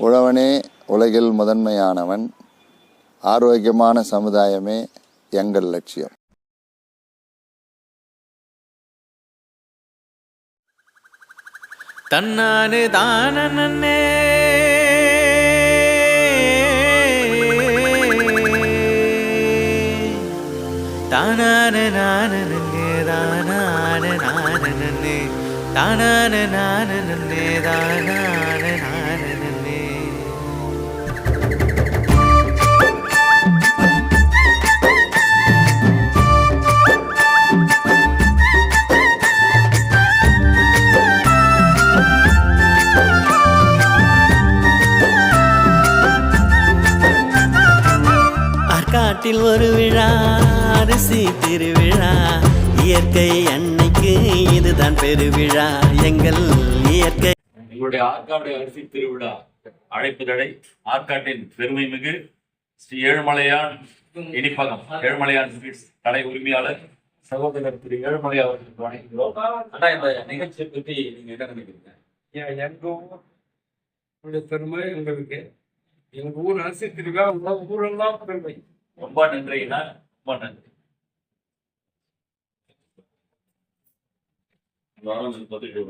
உழவனே உலகில் முதன்மையானவன் ஆரோக்கியமான சமுதாயமே எங்கள் லட்சியம். தன்னானு தானே தானான நன்னே தானான நானே தானான நானே நன்னே தானா ஆற்காட்டில் ஒரு விழா அரிசி திருவிழா. இயற்கை அன்னைக்கு இதுதான் பெருவிழா. எங்கள் இயற்கை எங்களுடைய ஆற்காடு அரிசி திருவிழா அழைப்புதழை ஆற்காட்டின் பெருமை மிகு ஸ்ரீ ஏழுமலையான் இனிப்பகம். ஏழுமலையான் ஸ்வீட்ஸ் கடை உரிமையாளர் சகோதரர் திரு ஏழுமலையா அவர்களுக்கு வணங்குகிறோம். அண்ணா இந்த நிகழ்ச்சியை பற்றி நீங்க என்ன நினைக்கிறீங்க? ஏன் எங்க பெருமை எங்களுக்கு. எங்க ஊர் அரசு திருவிழா ஊரெல்லாம் பெருமை. ரொம்ப நன்றிண்ணா ரொம்ப நன்றி. வாரம் பதிவு